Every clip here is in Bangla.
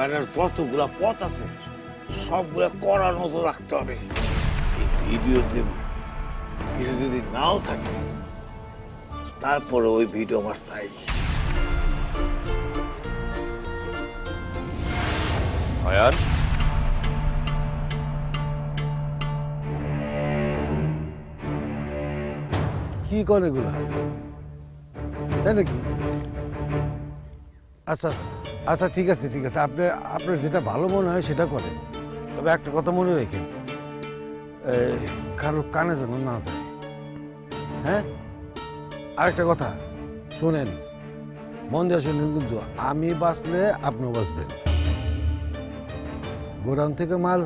ব্যানের যতগুলা পথ আছে সবগুলা কড়া নজর রাখতে হবে। এই ভিডিওতে কিছু যদি নাও থাকে তারপরে ওই ভিডিও আমার চাই। আয়ান? কি করে এগুলা? তাই নাকি? আচ্ছা আচ্ছা। আচ্ছা ঠিক আছে ঠিক আছে। আপনি, আপনার যেটা ভালো মনে হয় সেটা করেন। তবে একটা কথা মনে রেখেন। কারোর কানে যেন না যায়। হ্যাঁ? আরেকটা কথা, শোনেন। মন দিয়ে শোনেন কিন্তু, আমি বাঁচলে আপনিও বাঁচবেন। গোডাউন থেকে মাল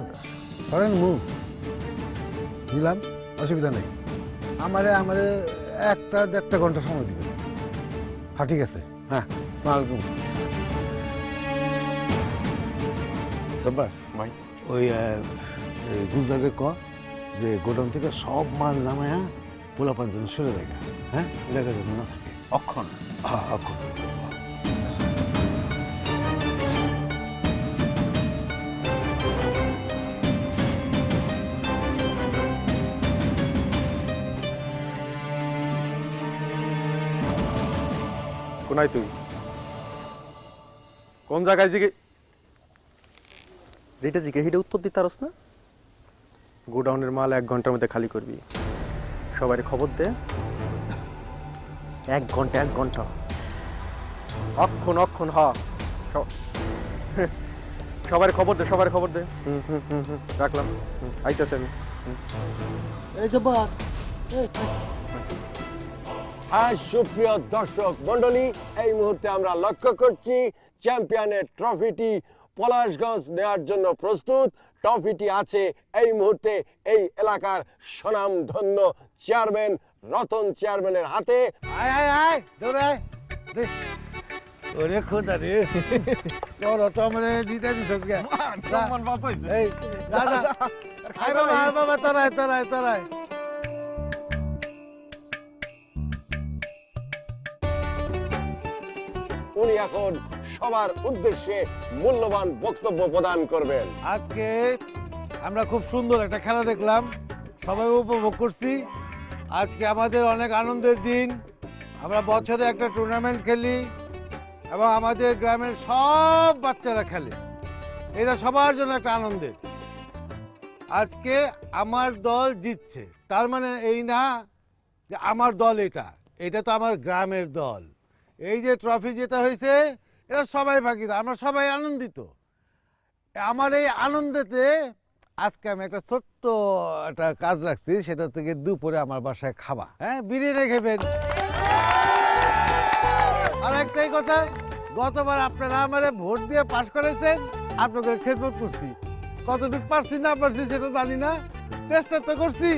সরেন মুখ নিলাম, অসুবিধা নেই। আমারে আমারে একটা দেড়টা ঘণ্টা সময় দিবেন। হ্যাঁ ঠিক আছে। হ্যাঁ সালাম আলাইকুম। সাব্বার ভাই। ওই গুজরাটের ক যে গোডাউন থেকে সব মাল নামায়া পোলা পাঞ্জন সরে যায় হ্যাঁ? এলাকা যেন না থাকে। অক্ষণ। হ্যাঁ এখন কোনায় তুই কোন জায়গায় জিগে যেটা জিগে সেটা উত্তর দিতে পারস না? গোডাউনের মাল এক ঘণ্টার মধ্যে খালি করবি। সবাই খবর দে। এক ঘণ্টা এক ঘণ্টা। অক্ষণ অক্ষণ হ। সবার খবর দে সবার খবর দে। হুম হুম হুম হুম। রাখলাম। আইতাছে আমি। হ্যাঁ সুপ্রিয় দর্শক মন্ডলী এই মুহূর্তে আমরা লক্ষ্য করছি চ্যাম্পিয়নের ট্রফিটি পলাশগঞ্জ নেওয়ার জন্য প্রস্তুত। ট্রফিটি আছে এই মুহূর্তে এই এলাকার স্বনামধন্য চেয়ারম্যান রতন চেয়ারম্যানের হাতে। আয় আয় আয় দৌড়ে আয় ওরে খোদা রে। তোর তো মানে জিতে দিছিস গে এই না না আয় বাবা আয় বাবা তোরাই তোরাই তোরাই উনি এখন সবার উদ্দেশ্যে মূল্যবান বক্তব্য প্রদান করবেন। আজকে আমরা খুব সুন্দর একটা খেলা দেখলাম। সবাই উপভোগ করছি। আজকে আমাদের অনেক আনন্দের দিন। আমরা বছরে একটা টুর্নামেন্ট খেলি এবং আমাদের গ্রামের সব বাচ্চারা খেলে। এটা সবার জন্য একটা আনন্দের। আজকে আমার দল জিতছে। তার মানে এই না যে আমার দল এটা। এটা তো আমার গ্রামের দল। এই যে ট্রফি যেটা হয়েছে এটা সবাই ভাগিদার, আমরা সবাই আনন্দিত। আমার এই আনন্দেতে আজকে আমি একটা ছোট্ট একটা কাজ রাখছি, সেটা থেকে দুপুরে আমার বাসায় খাবা হ্যাঁ বিরিয়ানি খাবেন। আর একটাই কথা, গতবার আপনারা আমারে ভোট দিয়ে পাশ করেছেন, আপনাকে খেদমত করছি। কতটুকু পারছি না পারছি সেটা জানি না, চেষ্টা তো করছি।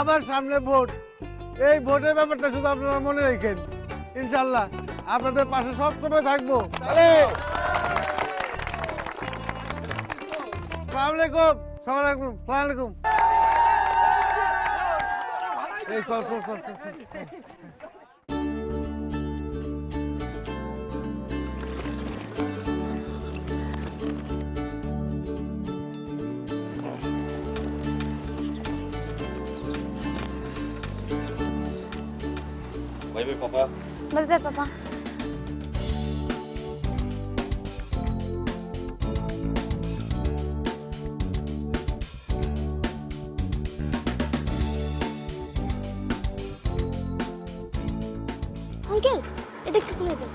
আবার সামনে ভোট। এই ভোটের ব্যাপারটা শুধু আপনারা মনে রাখেন। ইনশাল্লাহ আপনাদের পাশে সবসময় থাকব। সালাম আলাইকুম সালাম আলাইকুম এই চল চল চল চল, চল। ভাই বাই বাই পাপা আঙ্কেল এটা একটু খুলে দেন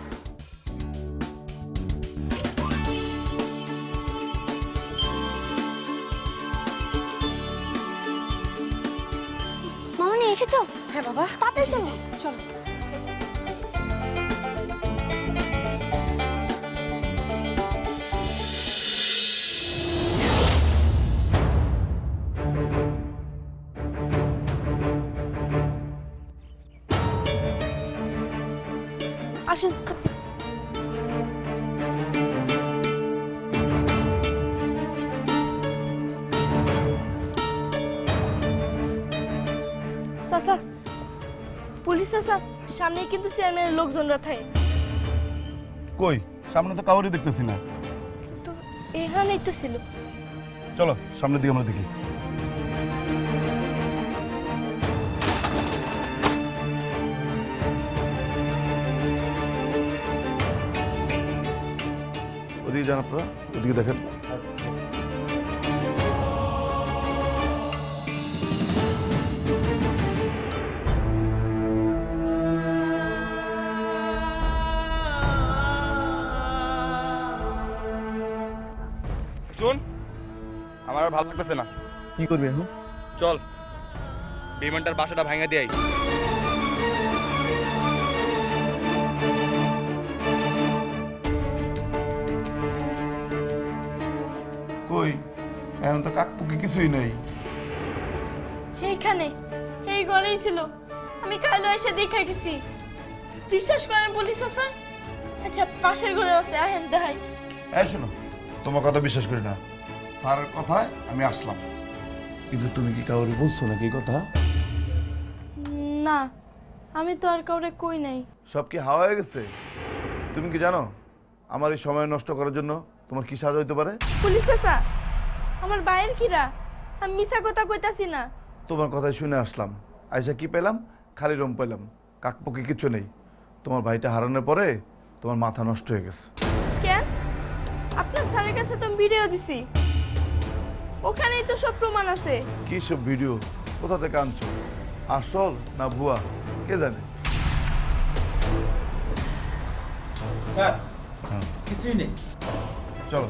মামনি এসেছ? হ্যাঁ বাবা। তাড়াতাড়ি চলো। চলো। পুলিশ চাচা সামনে কিন্তু চেয়ারম্যানের লোকজনরা থাকে। কই? সামনে তো কাউরি দেখতেছি না। এখানেই তো ছিল। চলো সামনের দিকে আমরা দেখি। ওদিকে যান আপনারা ওদিকে দেখেন। ভালো লাগতেছে না। কি করবি এখন? চল বিমানটার বাসাটা ভাঙা দেয় কই? এখন তো কাকপুকি কিছুই নেই। এইখানে এই ঘরেই ছিল। আমি কালো এসে দেখে গেছি। বিশ্বাস করেন পুলিশ আছে আচ্ছা পাশের ঘরে আছে আহেন দেখাই। এই শোনো তোমার কথা বিশ্বাস করি না। স্যারের কথায় আমি আসলাম। কিন্তু তুমি কি কাউরে বলছো নাকি কথা? না আমি তো আর কাউরে কই নাই। সব কি হাওয়া হয়ে গেছে? তুমি কি জানো আমার এই সময় নষ্ট করার জন্য তোমার কি সাজা হইতে পারে? পুলিশ আসা আমার বাইরের কিরা আমি মিছা কথা কইতাছি না। তোমার কথাই শুনে আসলাম। আইসা কি পেলাম? খালি রুম পেলাম। কাকপকি কিছু নেই। তোমার ভাইটা হারানোর পরে তোমার মাথা নষ্ট হয়ে গেছে। কেন? আপনার স্যারের কাছে তো আমি ভিডিও দিছি। ওখানেই তো সব প্রমাণ আছে। কি সব ভিডিও? কোথা থেকে আনছো? আসল না ভুয়া? কে জানে? কিছুই নেই। চলো।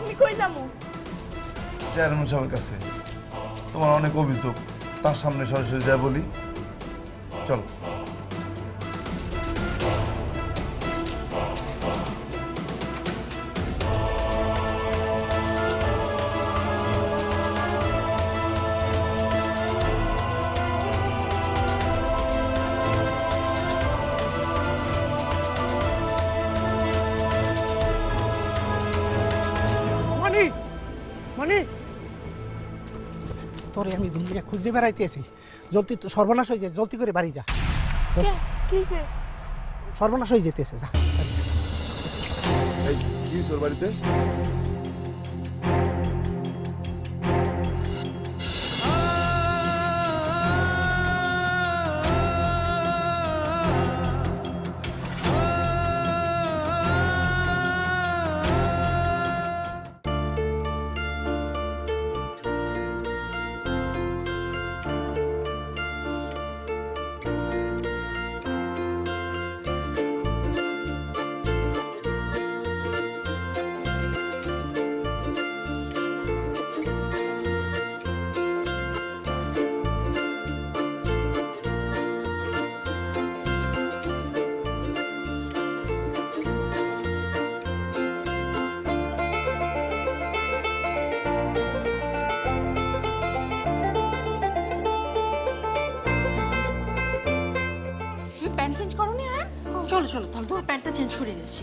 আমি কই যাব? চেয়ারম্যান সাহেবের কাছে। তোমার অনেক অভিযোগ। তার সামনে সরাসরি যা বলি। চলো। তোরে আমি দুনিয়া খুঁজে বেড়াইতেছি জলদি তো সর্বনাশ হয়ে যায় জলদি করে বাড়ি যা। কে? সর্বনাশ হয়ে যেতেছে যা। কি তোর বাড়িতে? চলো চলো তাহলে তোমার প্যান্টটা চেঞ্জ করে নিচ্ছি।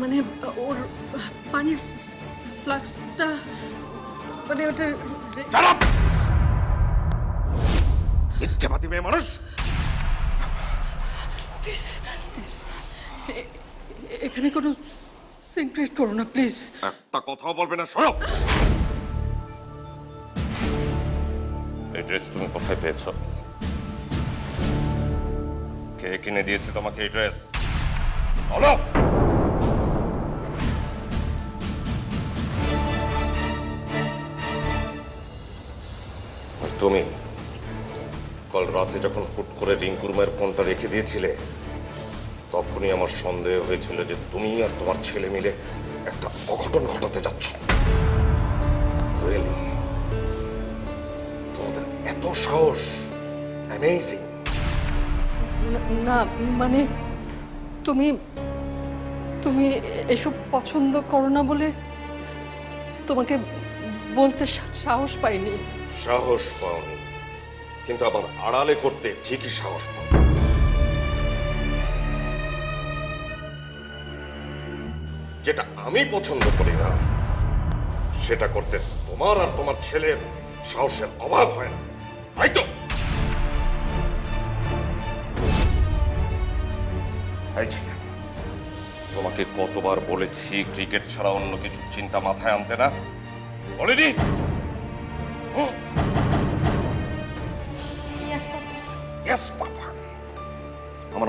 মানে ওর পানির ফ্লাক্সটা মানে ওটা মিথ্যাবাদী মেয়ে মানুষ! এখানে কোনো সিন ক্রিয়েট করো না প্লিজ একটা কথাও বলবে না শোনো! এই ড্রেস তুমি কোথায় পেয়েছ? কে কিনে দিয়েছে তোমাকে এই ড্রেস? বলো! তুমি কাল রাতে যখন হুট করে রিঙ্কুর মায়ের ফোনটা রেখে দিয়েছিলে, তখনই আমার সন্দেহ হয়েছিল যে তুমি আর তোমার ছেলে মিলে একটা অঘটন ঘটাতে যাচ্ছ। Really? তোমাদের এত সাহস? অ্যামেজিং না মানে তুমি তুমি এসব পছন্দ করো না বলে তোমাকে বলতে সাহস পাইনি। সাহস পাওনি। কিন্তু আমার আড়ালে করতে ঠিকই সাহস পাও যেটা আমি পছন্দ করি না, সেটা করতে তোমার আর তোমার ছেলের সাহসের অভাব হয় না। তাই তো? তোমাকে কতবার বলেছি, ক্রিকেট ছাড়া অন্য কিছু চিন্তা মাথায় আনতে না? বলিনি?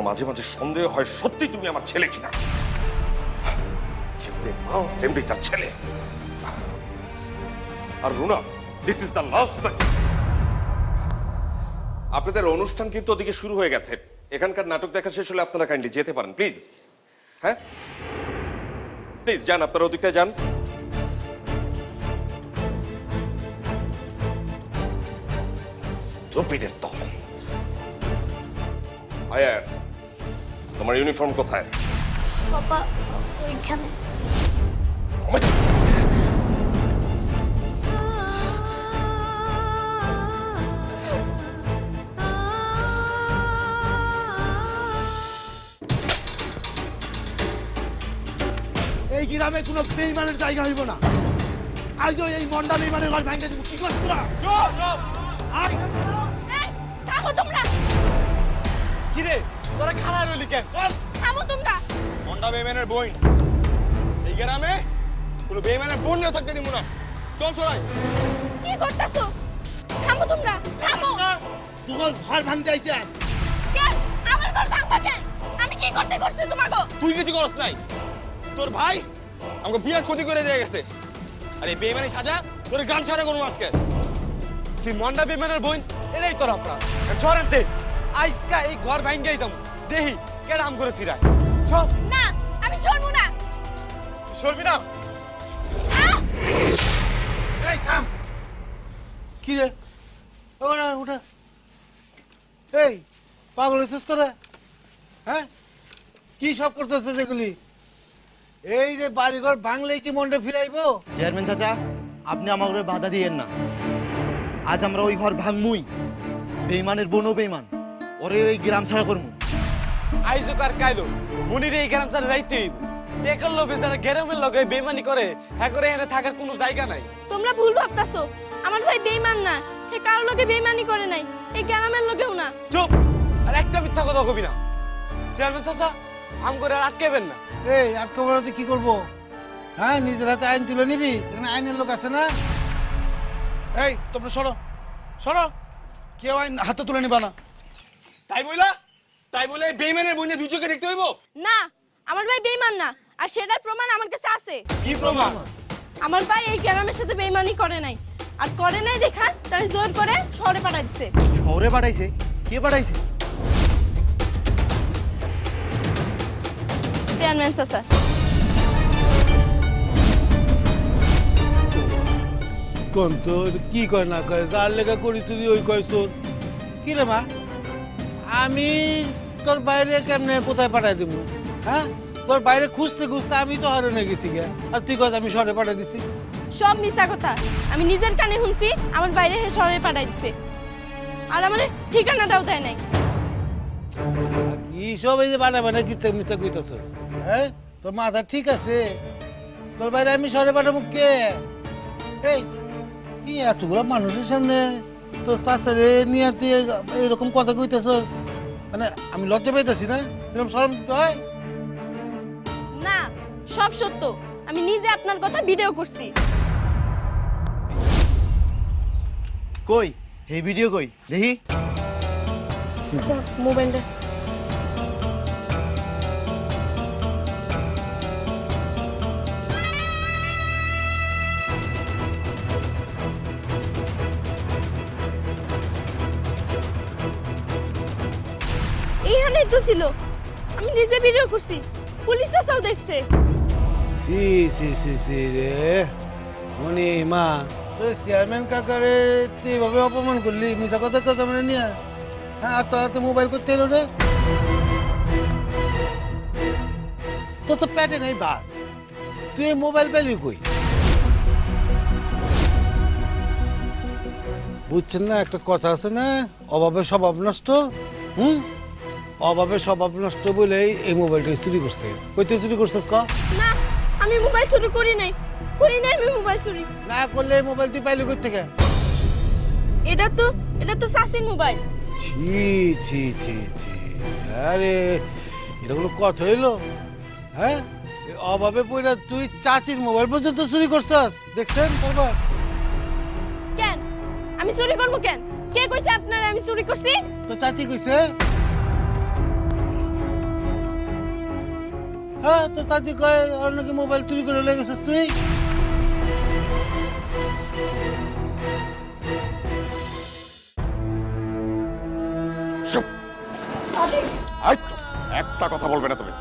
মাঝে মাঝে সন্দেহ হয়, সত্যি তুমি আমার ছেলে কিনা? যেমনি তেমনি তার ছেলে। আর Runa this is the last আপনাদের অনুষ্ঠান কিন্তু ওদিকে শুরু হয়ে গেছে। এখানকার নাটক দেখা শেষ হলে আপনারা কাইন্ডলি যেতে পারেন প্লিজ হ্যাঁ? প্লিজ যান, আপনারা ওদিকটা যান। স্টুপিডের দল আয়ার তোমার ইউনিফর্ম কোথায়? ওইখানে। এই গ্রামে কোনো বেইমানের জায়গা হইব না। আজও এই মন্ডা বেইমানের ঘর ভাঙতে দিব। কি করছ তোরা? তোরা খারাপ রইলি কেন? চল। থামো তোমরা। মন্ডা বেইমানের বই এই গ্রামে কোনো বেইমানের বোন নিয়ে থাকতে দিব না। চল সবাই। কি করতেছো? থামো তোমরা থামো। তোর ঘর ভাঙতে আইছে আজ। কেন আমার ঘর ভাঙবা কেন আমি কি করতে করছি তোমাকে তুই কিছু করস নাই। তোর ভাই আমাকে বিরাট ক্ষতি করে দিয়ে গেছে। আরে বেইমানি সাজা তোর গান ছাড়া করব আজকে। তুই মন্ডা বেইমানের বোন এটাই তোর অপরাধ। সরেনতে আজকা এই ঘর ভাঙ্গে যাম দেহি কেডা আম করে ফিরায়? সব না আমি শুনব না। সরবি না! এই থাম। কি রে? ওটা ওটা এই পাগল হয়েছিস তোরা হ্যাঁ? কি সব করতেছে যেগুলি এই যে বাড়িঘর ভাঙলে কি মনটা ফিরাইবো? চেয়ারম্যান চাচা আপনি আমাকে বাধা দিয়েন না। আজ আমরা ওই ঘর ভাঙমুই। বেইমানের বোনও বেইমান। ওরে ওই গ্রাম ছাড়া করমু। আইজো কার কাইলো। মুনির এই গ্রাম ছাড়া যাইতে টেকল লোক যারা গ্রামের লগে বেইমানি করে হ্যাঁ করে এনে থাকার কোনো জায়গা নাই। তোমরা ভুল ভাবতাছো। আমার ভাই বেইমান না হে কারও লোকে বেইমানি করে নাই এই গ্রামের লোকেও না। চুপ! আর একটা মিথ্যা কথা কবি না। চেয়ারম্যান চাচা আম করে আর আটকেবেন না। এই আটকে বেড়াতে কি করব? হ্যাঁ নিজের হাতে আইন তুলে নিবি এখানে আইনের লোক আছে না? এই তোমরা সরো। সরো। কেউ আইন হাতে তুলে নিবা না। তাই বইলা তাই বলে বেইমানের বইনে দুই চোখে দেখতে হইব? না আমার ভাই বেইমান না আর সেটার প্রমাণ আমার কাছে আছে। কি প্রমাণ? আমার ভাই এই গ্রামের সাথে বেইমানি করে নাই। আর করে নাই দেখা তার জোর করে শহরে পাঠাই দিছে। শহরে পাঠাইছে? কে পাঠাইছে? চেয়ারম্যান চাচা কোন তো কি কয় না কয়? যার লেখা করেছি ওই কয় কি রে মা? আমি তোর বাইরে কেমনে কোথায় পাঠাই দিব? হ্যাঁ? তোর বাইরে খুঁজতে খুঁজতে আমি তো হারনে গেছি গে আর তুই কয় আমি শহরে পাঠাই দিছি। সব মিশা কথা। আমি নিজের কানে শুনছি আমার বাইরে হে শহরে পাঠাই দিছে আর আমার ঠিকানাটাও দেয় নাই। কি সব এই যে বানা বানা কিস্তা মিস্তা কইতাছস? হ্যাঁ? তোর মাথা ঠিক আছে? তোর বাইরে আমি শহরে পাঠাবো কে? এই কি এতগুলো মানুষের সামনে তোর চাচারে নিয়ে তুই এরকম কথা কইতাছস? মানে আমি লজ্জা পেয়েছি না? এরকম শরম দিতে হয়? না সব সত্য। আমি নিজে আপনার কথা ভিডিও করছি। কই? হে ভিডিও কই? দেখি। মোবাইলটা এইখানেই তো ছিল। আমি নিজে ভিডিও করছি। পুলিশ আসাও দেখছে। সি সি সি সি রে। মনি মা। তোর চেয়ারম্যান কাকারে তুই এভাবে অপমান করলি মিশা কথা তো সামনে নিয়ে। হ্যাঁ আর তারা তো মোবাইল করতে এলো রে তো তো প্যাটে নেই বাদ তুই মোবাইল পেলি কই? বুঝছেন না একটা কথা আছে না? অভাবে স্বভাব নষ্ট। হুম? অভাবে স্বভাব নষ্ট বলেই এই মোবাইলটা চুরি করছে। কইতে চুরি করছিস ক? না আমি মোবাইল চুরি করি নাই। করি নাই আমি মোবাইল চুরি। না করলে এই মোবাইল তুই পাইলি কই থেকে? এটা তো এটা তো সাসির মোবাইল। ছি ছি ছি ছি। আরে এটা কোনো কথা হইল? হ্যাঁ? অভাবে পড়া তুই চাচির মোবাইল পর্যন্ত চুরি করছিস? দেখছেন তারপর? কেন? আমি চুরি করব কেন? কে কইছে আপনারা আমি চুরি করছি? তো চাচি কইছে? হ্যাঁ তো চাচি কয় আর নাকি মোবাইল চুরি করে লেগেছিস তুই? আই একটা কথা বলবে না তুমি।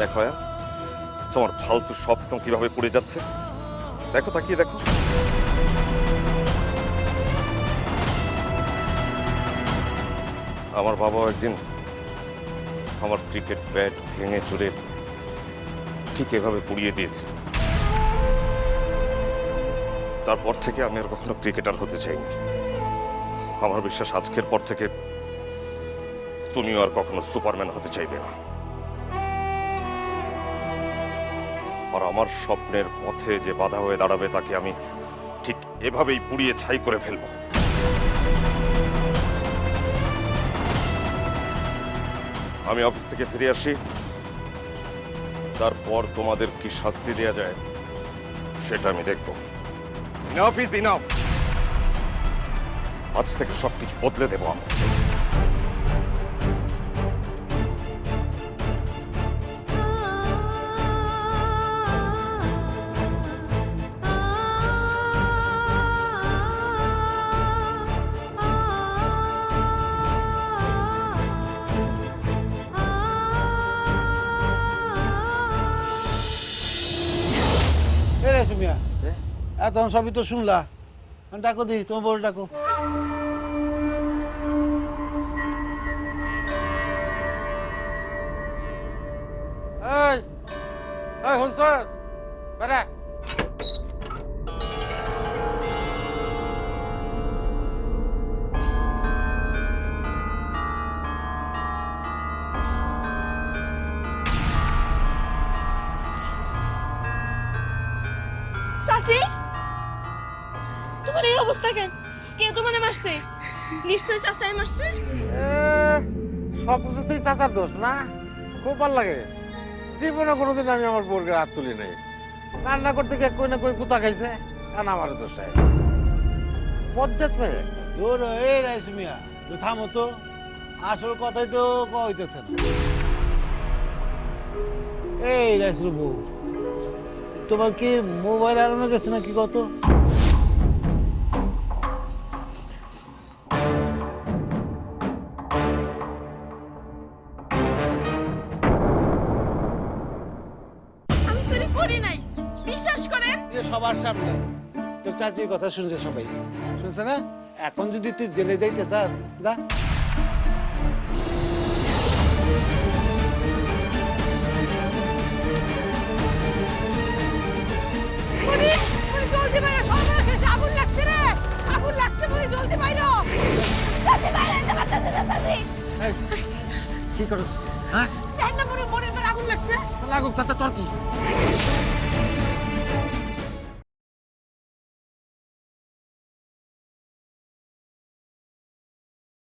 দেখো আয়া, তোমার ফালতু স্বপ্ন কীভাবে পড়ে যাচ্ছে? দেখো তাকিয়ে দেখো। আমার বাবা একদিন আমার ক্রিকেট ব্যাট ভেঙে চুরে ঠিক এভাবে পুড়িয়ে দিয়েছে তারপর থেকে আমি আর কখনো ক্রিকেটার হতে চাইনি। আমার বিশ্বাস আজকের পর থেকে তুমিও আর কখনো সুপারম্যান হতে চাইবে না। আর আমার স্বপ্নের পথে যে বাধা হয়ে দাঁড়াবে তাকে আমি ঠিক এভাবেই পুড়িয়ে ছাই করে ফেলব। আমি অফিস থেকে ফিরে আসি। তারপর তোমাদের কি শাস্তি দেয়া যায়, সেটা আমি দেখব। ইনাফ ইজ ইনাফ আজ থেকে সবকিছু বদলে দেবো আমি। এ মিয়া? এতক্ষণ সবই তো শুনলা। ডাকো দি তোমার বড় ডাকো। তোমারে মারছে নিশ্চয়ই চাচাই মারছে সব কিছুতেই চাচার দোষ না? খুব ভালো লাগে। জীবনে কোনোদিন আমি আমার বোরকে হাত তুলি নাই। রান্না করতে গিয়ে কই না কই কুতা খাইছে আর আমার দোষ হয়? বজ্জাত মেয়ে। দূর এই রে সুমিয়া একটু থামো তো। আসল কথাই তো কওয়া হইতেছে না। এই রাইসুর বউ তোমার কি মোবাইল হারানো গেছে নাকি কত? করি নাই। বিশ্বাস করেন? সবার সামনে। তোর চাচির কথা শুনছে সবাই। শুনছে না? এখন যদি তুই জেলে যাইতে চাস যা। কি করিস হ্যাঁ? না মনে মনের পর আগুন লাগছে। লাগুক তাতে তোর কি?